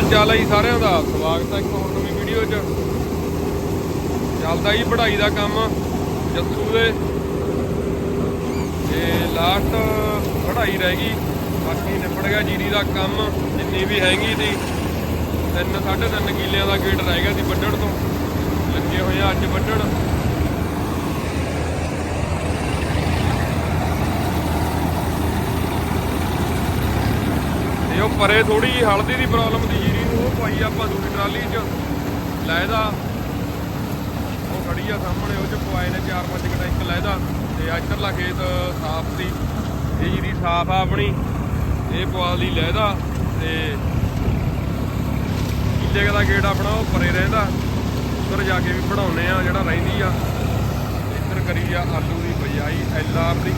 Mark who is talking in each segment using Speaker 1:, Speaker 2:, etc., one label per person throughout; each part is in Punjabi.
Speaker 1: ਹਾਲ ਚਾਲ ਹੈ ਜੀ ਸਾਰਿਆਂ ਦਾ। ਸਵਾਗਤ ਹੈ ਇੱਕ ਹੋਰ ਨਵੀਂ ਵੀਡੀਓ 'ਚ। ਚੱਲਦਾ ਜੀ ਪੜ੍ਹਾਈ ਦਾ ਕੰਮ ਜੱਸੂ ਦੇ। ਤੇ ਲਾਸਟ ਪੜ੍ਹਾਈ ਰਹਿ ਗਈ। ਬਾਕੀ ਨਿਪੜ ਗਿਆ ਜੀਰੀ ਦਾ ਕੰਮ, ਜਿੰਨੀ ਵੀ ਹੈਗੀ ਸੀ। ਤਿੰਨ, ਸਾਢੇ ਤਿੰਨ ਕਿੱਲਿਆਂ ਦਾ ਗੇਟ ਰਹਿ ਗਿਆ ਸੀ ਵੱਢਣ ਤੋਂ। ਲੱਗੇ ਹੋਏ ਆ ਅੱਜ ਵੱਢਣ। ਤੇ ਉਹ ਪਰੇ ਥੋੜੀ ਜਿਹੀ ਹਲਦੀ ਦੀ ਪ੍ਰੋਬਲਮ ਦੀ ਜੀਰੀ ਨੂੰ ਉਹ ਪਾਈ ਆਪਾਂ ਦੂਜੀ ਟਰਾਲੀ 'ਚ ਲੈਦਾ ਉਹ ਖੜੀ ਆ ਸਾਹਮਣੇ, ਉਹ 'ਚ ਪਵਾਏ ਨੇ 4-5 ਟੈਂਕ ਲੈਦਾ ਤੇ ਇੱਧਰਲਾ ਖੇਤ ਸਾਫ਼ ਸੀ। ਇਹ ਜੀਰੀ ਸਾਫ਼ ਆ ਆਪਣੀ। ਇਹ ਪਵਾ ਲਈ ਲੈਦਾ ਤੇ ਕਿੱਲੇ ਦਾ ਗੇਟ ਆਪਣਾ ਉਹ ਪਰੇ ਰਹਿੰਦਾ। ਉੱਧਰ ਜਾ ਕੇ ਵੀ ਪੜਾਉਨੇ ਆ ਜਿਹੜਾ ਰਹਿੰਦੀ ਆ। ਇੱਧਰ ਕਰੀ ਆ ਆਲੂ ਦੀ ਬਜਾਈ, ਐਲ ਆਰ ਦੀ।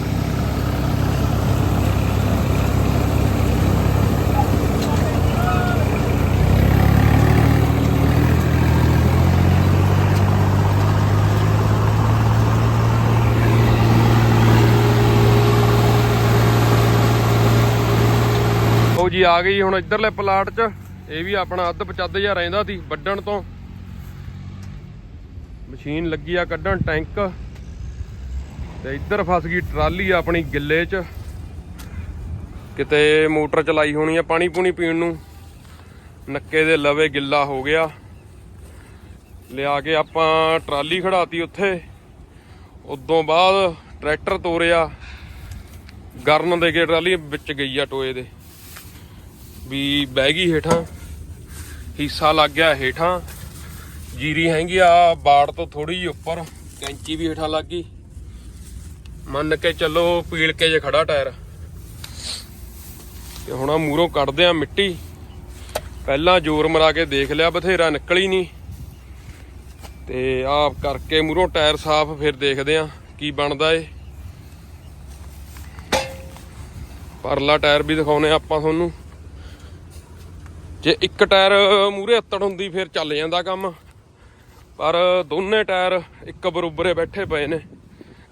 Speaker 1: ਜੀ, ਆ ਗਈ ਹੁਣ ਇੱਧਰਲੇ ਪਲਾਟ 'ਚ। ਇਹ ਵੀ ਆਪਣਾ ਅੱਧ ਪਚੱਦ ਜਿਹਾ ਰਹਿੰਦਾ ਸੀ ਵੱਢਣ ਤੋਂ। ਮਸ਼ੀਨ ਲੱਗੀ ਆ ਕੱਢਣ, ਟੈਂਕ। ਤੇ ਇੱਧਰ ਫਸ ਗਈ ਟਰਾਲੀ ਆਪਣੀ ਗਿੱਲੇ 'ਚ। ਕਿਤੇ ਮੋਟਰ ਚਲਾਈ ਹੋਣੀ ਆ ਪਾਣੀ ਪੂਣੀ ਪੀਣ ਨੂੰ। ਨੱਕੇ ਦੇ ਲਵੇ ਗਿੱਲਾ ਹੋ ਗਿਆ। ਲਿਆ ਕੇ ਆਪਾਂ ਟਰਾਲੀ ਖੜਾਤੀ ਉੱਥੇ। ਉਦੋਂ ਬਾਅਦ ਟਰੈਕਟਰ ਤੋਰਿਆ। ਗਰਨ ਦੇ ਕੇ ਟਰਾਲੀ ਵਿੱਚ ਗਈ ਆ ਟੋਏ ਦੇ। ਵੀ ਬਹਿ ਗਈ ਹੇਠਾਂ, ਹਿੱਸਾ ਲੱਗ ਗਿਆ ਹੇਠਾਂ, ਜੀਰੀ ਹੈਗੀ ਆ ਬਾੜ ਤੋਂ ਥੋੜੀ ਜਿਹੀ ਉੱਪਰ, ਕੈਂਚੀ ਵੀ ਹੇਠਾਂ ਲੱਗ ਗਈ। ਮੰਨ ਕੇ ਚੱਲੋ ਪੀਲ ਕੇ ਜੇ ਖੜਾ ਟਾਇਰ। ਤੇ ਹੁਣ ਆ ਮੂਰੋਂ ਕੱਢਦੇ ਆ ਮਿੱਟੀ। ਪਹਿਲਾਂ ਜ਼ੋਰ ਮਰਾ ਕੇ ਦੇਖ ਲਿਆ, ਬਥੇਰਾ ਨਿਕਲੀ ਨਹੀਂ। ਤੇ ਆਪ ਕਰਕੇ ਮੂਰੋਂ ਟਾਇਰ ਸਾਫ਼ ਫਿਰ ਦੇਖਦੇ ਆ ਕੀ ਬਣਦਾ ਏ। ਪਰਲਾ ਟਾਇਰ ਵੀ ਦਿਖਾਉਨੇ ਆ ਆਪਾਂ ਤੁਹਾਨੂੰ। ਜੇ ਇੱਕ ਟਾਇਰ ਮੂਰੇ ਅੱਤੜ ਹੁੰਦੀ, ਫਿਰ ਚੱਲ ਜਾਂਦਾ ਕੰਮ। ਪਰ ਦੋਨੇ ਟਾਇਰ ਇੱਕ ਬਰੋਬਰੇ ਬੈਠੇ ਪਏ ਨੇ।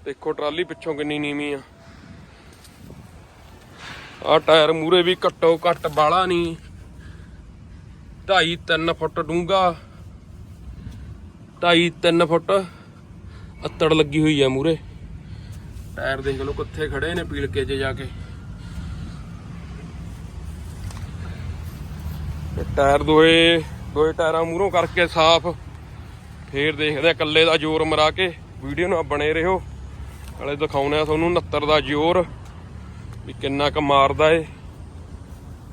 Speaker 1: ਦੇਖੋ ਟਰਾਲੀ ਪਿੱਛੋਂ ਕਿੰਨੀ ਨੀਵੀਂ ਆ। ਆ ਟਾਇਰ ਮੂਰੇ ਵੀ ਘੱਟੋ ਘੱਟ ਬਾਲਾ ਨਹੀਂ। 2.5 3 ਫੁੱਟ ਡੂੰਗਾ 2.5 3 ਫੁੱਟ ਅੱਤੜ ਲੱਗੀ ਹੋਈ ਆ ਮੂਰੇ ਟਾਇਰ ਦੇਖ ਲਓ ਕਿੱਥੇ ਖੜੇ ਨੇ ਪੀਲ ਕੇ ਜੇ ਜਾ ਕੇ। ਟਾਇਰ ਦੋਏ ਦੋਏ ਟਾਇਰਾਂ ਮੂਹਰੋਂ ਕਰਕੇ ਸਾਫ਼। ਫੇਰ ਦੇਖਦੇ ਆ ਇਕੱਲੇ ਦਾ ਜ਼ੋਰ ਮਰਾ ਕੇ, ਵੀਡੀਓ ਨਾਲ ਬਣੇ ਰਹੋ। ਨਾਲੇ ਦਿਖਾਉਨੇ ਆ ਤੁਹਾਨੂੰ 69 ਦਾ ਜ਼ੋਰ, ਵੀ ਕਿੰਨਾ ਕ ਮਾਰਦਾ ਏ।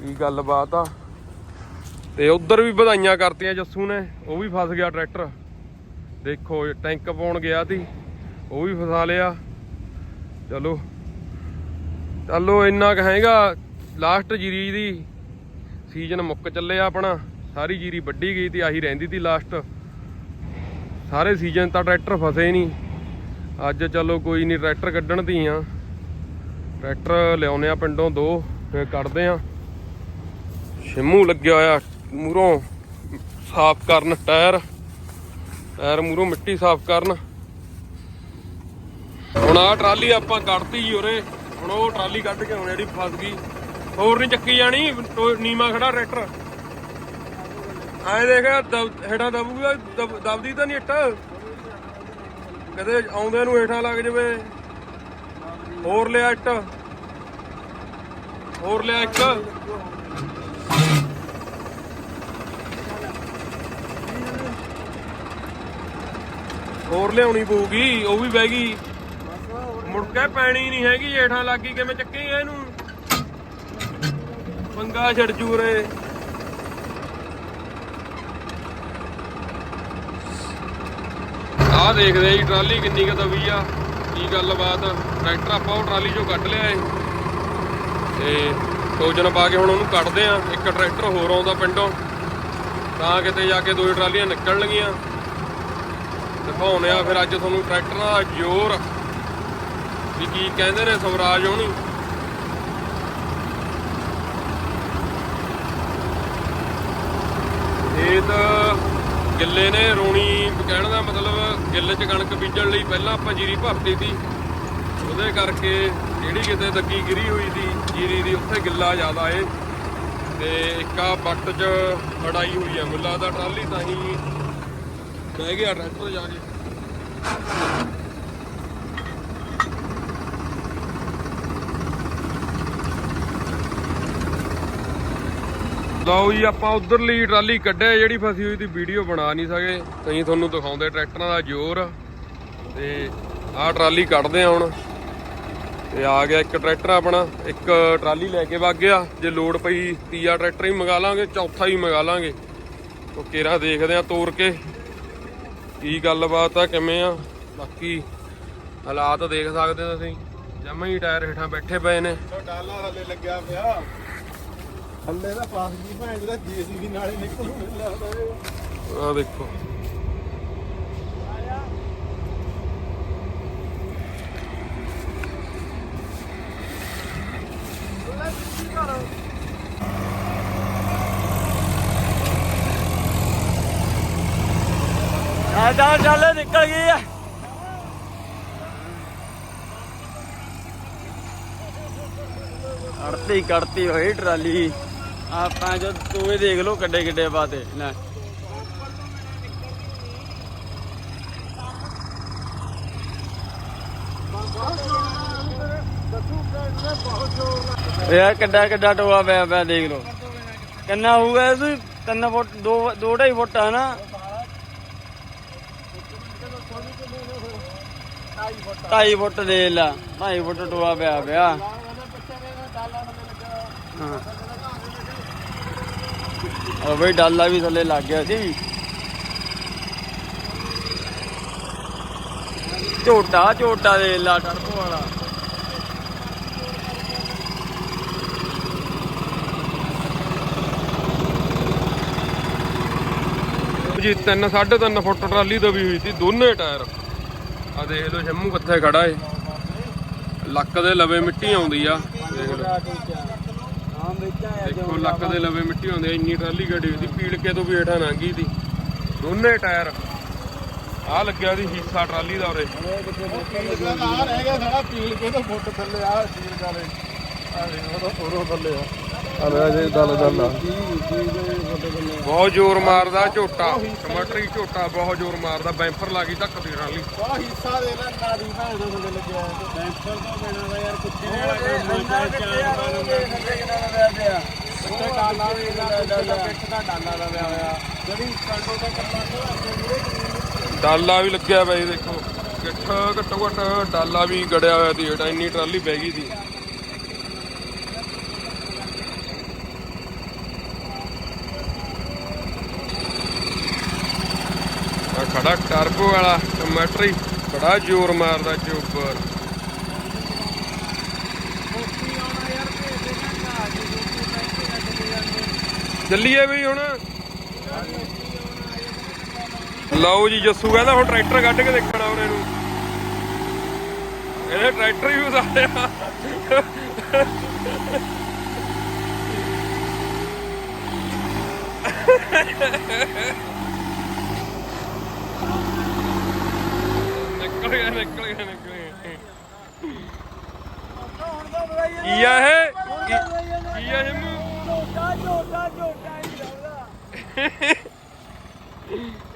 Speaker 1: ਕੀ ਗੱਲਬਾਤ ਆ। ਤੇ ਉਧਰ ਵੀ ਵਧਾਈਆਂ ਕਰਤੀਆਂ ਜੱਸੂ ਨੇ, ਉਹ ਵੀ ਫਸ ਗਿਆ ਟਰੈਕਟਰ। ਦੇਖੋ ਟੈਂਕ ਪਾਉਣ ਗਿਆ ਸੀ, ਉਹ ਵੀ ਫਸਾ ਲਿਆ। ਚਲੋ। ਚਲੋ, ਇੰਨਾ ਕ ਹੈਗਾ, ਲਾਸਟ ਜੀਰੀ ਦੀ। ਸੀਜ਼ਨ ਮੁੱਕ ਚੱਲਿਆ ਆਪਣਾ, ਸਾਰੀ ਜੀਰੀ ਵੱਢੀ ਗਈ ਤੇ ਆਹੀ ਰਹਿੰਦੀ ਤੀ ਲਾਸਟ ਸਾਰੇ ਸੀਜ਼ਨ ਤਾਂ ਟਰੈਕਟਰ ਫਸੇ ਨਹੀਂ ਅੱਜ ਚਲੋ ਕੋਈ ਨਹੀਂ ਟਰੈਕਟਰ ਕੱਢਣ ਦੀ ਆ। ਟਰੈਕਟਰ ਲਿਆਉਨੇ ਆ ਪਿੰਡੋਂ ਦੋ, ਫਿਰ ਕੱਢਦੇ ਆ। ਸ਼ਿਮੂ ਲੱਗਿਆ ਹੋਇਆ ਮੂਰੋਂ ਸਾਫ਼ ਕਰਨ ਟਾਇਰ। ਟਾਇਰ ਮੂਰੋਂ ਮਿੱਟੀ ਸਾਫ਼ ਕਰਨ। ਹੁਣ ਆ ਟਰਾਲੀ ਆਪਾਂ ਕੱਢਤੀ ਜੀ ਉਰੇ। ਹੁਣ ਉਹ ਟਰਾਲੀ ਕੱਢ ਕੇ ਹੁਣ ਜਿਹੜੀ ਫਸ ਗਈ। ਹੋਰ ਨਹੀਂ ਚੱਕੀ ਜਾਣੀ ਟੋ- ਨੀਮਾ ਖੜਾ ਟਰੈਕਟਰ। ਐ ਦੇਖ, ਦਬ- ਹੇਠਾਂ ਦਬੂਗਾ, ਦਬ- ਦਬਦੀ ਤਾਂ ਨਹੀਂ ਇੱਟ। ਕਦੇ ਆਉਂਦੇ ਨੂੰ ਹੇਠਾਂ ਲੱਗ ਜਵੇ। ਹੋਰ ਲਿਆ ਇੱਟ। ਹੋਰ ਲਿਆ ਇੱਕ। ਹੋਰ ਲਿਆਉਣੀ ਪਊਗੀ, ਉਹ ਵੀ ਬਹਿ ਗਈ। ਮੁੜ ਕੇ ਪੈਣੀ ਨਹੀਂ ਹੈਗੀ, ਹੇਠਾਂ ਲੱਗੀ ਕਿਵੇਂ ਚੱਕੇਗਾ ਇਹਨੂੰ? ਪੰਗਾ ਛੜ ਜੂਰੇ। ਆਹ ਦੇਖਦੇ ਜੀ, ਟਰਾਲੀ ਕਿੰਨੀ ਕੁ ਦਵੀ ਆ। ਕੀ ਗੱਲਬਾਤ, ਟਰੈਕਟਰ ਆਪਾਂ ਉਹ ਟਰਾਲੀ ਚੋਂ ਕੱਢ ਲਿਆ ਏ। ਤੇ ਟੋਜਨ ਪਾ ਕੇ ਹੁਣ ਉਹਨੂੰ ਕੱਢਦੇ ਆ। ਇੱਕ ਟਰੈਕਟਰ ਹੋਰ ਆਉਂਦਾ ਪਿੰਡੋਂ। ਤਾਂ ਕਿਤੇ ਜਾ ਕੇ ਦੋ ਟਰਾਲੀਆਂ ਨਿਕਲਣਗੀਆਂ। ਦਿਖਾਉਣੇ ਆ ਫਿਰ ਅੱਜ ਤੁਹਾਨੂੰ ਟਰੈਕਟਰਾਂ ਦਾ ਜ਼ੋਰ। ਵੀ ਕੀ ਕਹਿੰਦੇ ਨੇ ਸਵਰਾਜ ਹੋਣੀ ਇਹ ਤਾਂ ਗਿੱਲੇ ਨੇ ਰੋਣੀ ਕਹਿਣ ਦਾ ਮਤਲਬ ਗਿੱਲੇ 'ਚ ਕਣਕ ਬੀਜਣ ਲਈ ਪਹਿਲਾਂ ਆਪਾਂ ਜੀਰੀ ਭਰਤੀ ਸੀ। ਉਹਦੇ ਕਰਕੇ ਜਿਹੜੀ ਕਿਤੇ ਦੱਗੀ ਗਿਰੀ ਹੋਈ ਸੀ, ਜੀਰੀ ਦੀ ਉੱਥੇ ਗਿੱਲਾ ਜ਼ਿਆਦਾ ਏ। ਤੇ ਇੱਕ ਆ 'ਚ ਲੜਾਈ ਹੋਈ ਆ, ਮੁੱਲਾ ਦਾ ਟਰਾਲੀ ਤਾਂ ਹੀ ਬਹਿ ਗਿਆ ਟਰੈਕਟਰ ਜਾ ਕੇ। ਲਓ ਜੀ, ਆਪਾਂ ਉਧਰਲੀ ਟਰਾਲੀ ਕੱਢਿਆ, ਜਿਹੜੀ ਫਸੀ ਹੋਈ ਦੀ ਵੀਡੀਓ ਬਣਾ ਨਹੀਂ ਸਕੇ। ਤਹੀਂ ਤੁਹਾਨੂੰ ਦਿਖਾਉਂਦੇ ਟਰੈਕਟਰਾਂ ਦਾ ਜ਼ੋਰ। ਤੇ ਆਹ ਟਰਾਲੀ ਕੱਢਦੇ ਆ ਹੁਣ। ਤੇ ਆ ਗਿਆ ਇੱਕ ਟਰੈਕਟਰ ਆਪਣਾ, ਇੱਕ ਟਰਾਲੀ ਲੈ ਕੇ ਵਗ ਗਿਆ। ਜੇ ਲੋਡ ਪਈ ਤੀਆ ਟਰੈਕਟਰ ਹੀ ਮੰਗਾ ਲਾਂਗੇ, ਚੌਥਾ ਹੀ ਮੰਗਾ ਲਾਂਗੇ। ਉਹ ਕੇਰਾ ਦੇਖਦੇ ਆ ਤੋਰ ਕੇ, ਕੀ ਗੱਲਬਾਤ ਆ, ਕਿਵੇਂ ਆ। ਬਾਕੀ ਹਾਲਾਤ ਦੇਖ ਸਕਦੇ ਹੋ ਤੁਸੀਂ। ਜਮਾ ਹੀ ਟਾਇਰ ਹੇਠਾਂ ਬੈਠੇ ਪਏ ਨੇ।
Speaker 2: ਡਾਲਾ ਥੱਲੇ ਲੱਗਿਆ ਪਿਆ। ਥੱਲੇ ਦਾ ਪਾਸ ਦੀ ਭੈਣ ਦਾ ਜੀਸੀਬੀ ਨਾਲੇ ਨਿਕਲੂ ਮੈਨੂੰ ਲੱਗਦਾ
Speaker 1: ਆ ਦੇਖੋ।
Speaker 3: ਆ ਚੱਲ ਚੱਲ ਨਿਕਲ ਗਈ ਆ। ਕੜਤੀ ਹੋਈ ਟਰਾਲੀ। ਆਪਾਂ ਜੋ ਤੂੰ ਇਹ ਦੇਖ ਲੋ ਕੱਡੇ ਕਿੱਡੇ ਬਾਤੇ। ਲੈ। ਯਾਰ ਕਿੱਡਾ ਕਿੱਡਾ ਟੋਆ ਪਿਆ ਪਿਆ, ਦੇਖ ਲੋ ਕਿੰਨਾ ਹੋਊਗਾ ਇਹ ਤਿੰਨ ਫੁੱਟ, ਦੋ ਦੋ ਢਾਈ ਫੁੱਟ ਆ ਨਾ। ਢਾਈ ਫੁੱਟ ਦੇ ਲਾ, ਢਾਈ ਫੁੱਟ ਟੋਆ ਪਿਆ ਪਿਆ। ਹਾਂ। ਉਹ ਬਈ ਡਾਲਾ ਵੀ ਥੱਲੇ ਲੱਗ ਗਿਆ ਸੀ। ਝੋਟਾ ਝੋਟਾ ਦੇ ਲਾ ਟਰਬੋ ਵਾਲਾ।
Speaker 1: ਜੀ 3 3.5 ਫੁੱਟ ਟਰਾਲੀ ਦਬੀ ਹੋਈ ਸੀ, ਦੋਨੇ ਟਾਇਰ। ਆ ਦੇਖ ਲਓ, ਸ਼ੰਮੂ ਕਿੱਥੇ ਖੜਾ ਏ। ਲੱਕ ਦੇ ਲਵੇ ਮਿੱਟੀ ਆਉਂਦੀ ਆ, ਦੇਖ ਲਓ। ਦੇਖੋ ਲੱਕ ਦੇ ਲਵੇ ਮਿੱਟੀ ਹੁੰਦੀ ਇੰਨੀ ਟਰਾਲੀ ਗੱਡੀ ਦੀ ਪੀੜਕੇ ਤੋਂ ਵੀ ਹੇਠਾਂ ਲੰਘੀ ਦੀ। ਦੋਨੇ ਟਾਇਰ। ਆ ਲੱਗਿਆ ਦੀ ਹਿੱਸਾ ਟਰਾਲੀ ਦਾ ਉਰੇ।
Speaker 2: ਆ ਰਹਿ ਗਿਆ ਸਾਡਾ ਪੀਲ ਕੇ ਫੁੱਟ ਥੱਲੇ ਆ ਸੀਲ ਕਾਲੇ ਆ ਦੇ ਉਹ ਥੱਲੇ ਆ। ਲੈ ਜੇ ਦਲ ਦਲ ਆ
Speaker 1: ਬਹੁਤ ਜ਼ੋਰ ਮਾਰਦਾ ਝੋਟਾ ਟਮਾਟਰੀ ਝੋਟਾ ਬਹੁਤ ਜ਼ੋਰ ਮਾਰਦਾ ਬੈਂਪਰ ਲਾ ਗਈ ਧੱਕ ਦੀ ਟਰਾਲੀ।
Speaker 2: ਆ ਹਿੱਸਾ ਦੇ ਲੈ ਨਾਦੀ ਭੈਣ ਦਾ ਥੱਲੇ ਲੱਗਿਆ ਬੈਂਪਰ ਤੋਂ ਬਿਨਾ ਦਾ ਯਾਰ ਕੁੱਤੇ ਨੇ ਉੱਤੇ ਡਾਲਾ ਵੀ ਇਹਦਾ ਪਿੱਠ ਦਾ ਡਾਲਾ ਲਵਿਆ ਹੋਇਆ। ਜਿਹੜੀ ਕੰਡੋ ਦਾ ਕੰਡਾ
Speaker 1: ਡਾਲਾ ਵੀ ਲੱਗਿਆ ਜੀ ਦੇਖੋ। ਗਿੱਠ ਘੱਟੋ ਘੱਟ ਡਾਲਾ ਵੀ ਗੜਿਆ ਹੋਇਆ ਸੀ ਇੰਨੀ ਟਰਾਲੀ ਬਹਿ ਗਈ ਸੀ। ਆ ਟਰਬੋ ਵਾਲਾ ਟਮਾਟਰੀ ਬੜਾ ਜ਼ੋਰ ਮਾਰਦਾ ਚੋਪਰ। ਚੱਲੀਏ ਵੀ ਹੁਣ। ਲਓ ਜੀ, ਜੱਸੂ ਕਹਿੰਦਾ ਹੁਣ ਟਰੈਕਟਰ ਕੱਢ ਕੇ ਦੇਖਣਾ ਉਹਨੇ ਨੂੰ। ਇਹਦੇ ਟਰੈਕਟਰ ਹੀ ਉਸਾਰਿਆ ਨਿਕਲ ਗਿਆ ਨਿਕਲ ਗਿਆ ਨਿਕਲ ਗਿਆ ਕੀ ਆ ਇਹ? ਕੀ- ਆ ਇਹ ਮੂੰਹ